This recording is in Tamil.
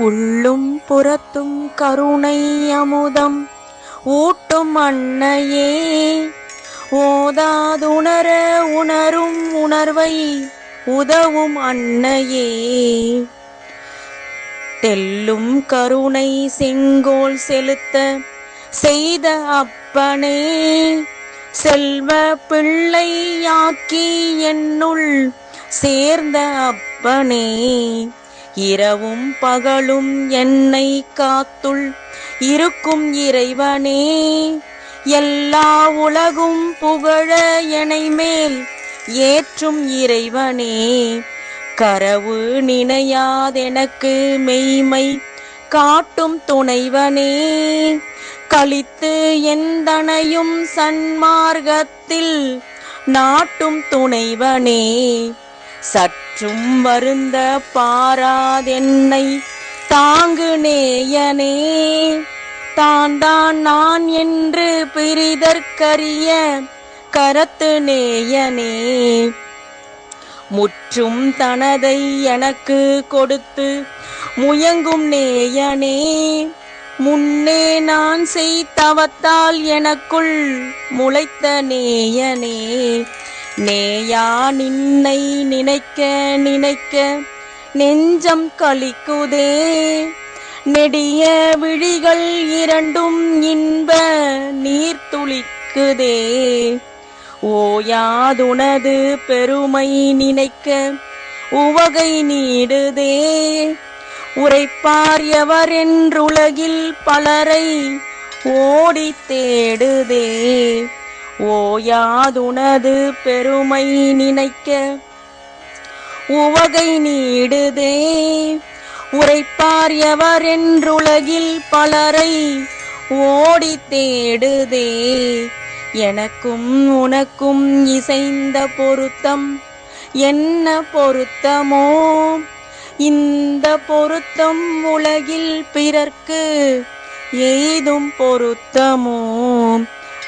உள்ளும் புறத்தும் கருணை அமுதம். ஊட்டும் அன்னையே ஓதாதுணர உணரும் உணர்வை உதவும் அன்னையே. தெல்லும் கருணை செங்கோல் செலுத்த செய்த அப்பனே செல்வ பிள்ளையாக்கி என்னுள் சேர்ந்த அப்பனே. இரவும் பகலும் என்னை காத்துள். இருக்கும் இறைவனே எல்லா உலகும் புகழ எனை மேல் ஏற்றும் இறைவனே கரவு நினையாதெனக்கு மெய்மை காட்டும் துணைவனே. கழித்து எந்தனையும் சன்மார்க்கத்தில் நாட்டும் துணைவனே. சற்றும் வருந்த பாராதென்னை தாங்கு நேயனே தான் நான் என்று பிரிதற்கரிய கரத்து நேயனே முற்றும் தனதை எனக்கு கொடுத்து முயங்கும் நேயனே. முன்னே நான் செய்தவத்தால் எனக்குள் முளைத்த நேயனே. நேயா நின்னை நினைக்க நினைக்க நெஞ்சம் கலிக்குதே நெடிய விழிகள் இரண்டும் இன்ப நீர் துளிக்குதே. ஓயாதுனது பெருமை நினைக்க உவகை நீடுதே. உரைப்பார் எவரென்றுலகில் பலரை ஓடி தேடுதே. ஓயாதுனது பெருமை நினைக்க உவகை நீடுதே. உரைப்பார் எவர் என்றுலகில் பலரை ஓடி தேடுதே. எனக்கும் உனக்கும் இசைந்த பொருத்தம் என்ன பொருத்தமோ? இந்த பொருத்தம் உலகில் பிறர்க்கு ஏதும் பொருத்தமோ?